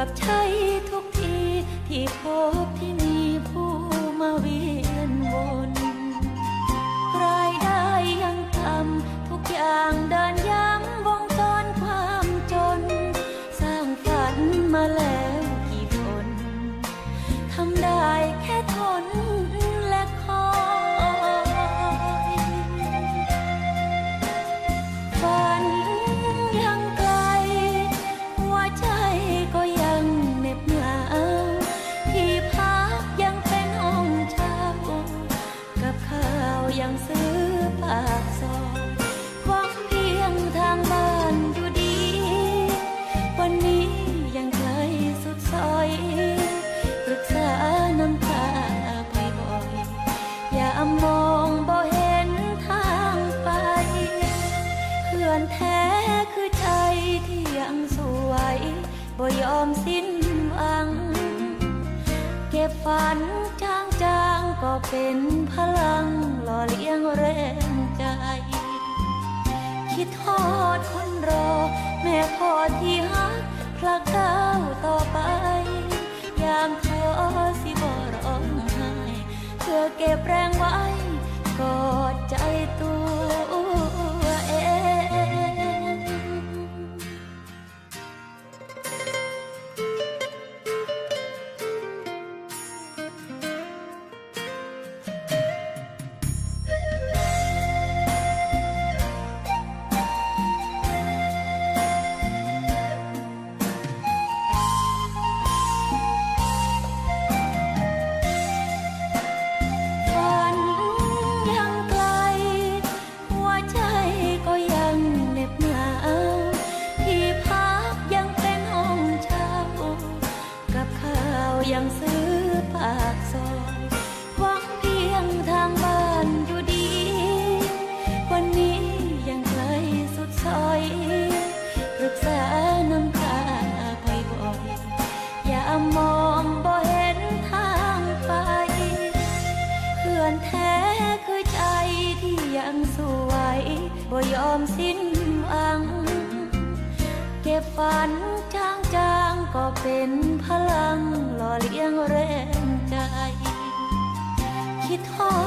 อบใช้ทุกทีที่พบที่ อย่ามองบ่เห็นทางไป เพื่อนแท้คือใจที่ยังสวยบ่ยอมสิ้นหวัง เก็บฝันจางจางก็เป็นพลังหล่อเลี้ยงแรงใจ คิดทอดคนรอ แม่พ่อที่ฮักพระกา เก็บแรงไว้ก่อ ความสิ้นหวัง เก็บฝันจางๆก็เป็นพลังหล่อเลี้ยงแรงใจ คิดทอ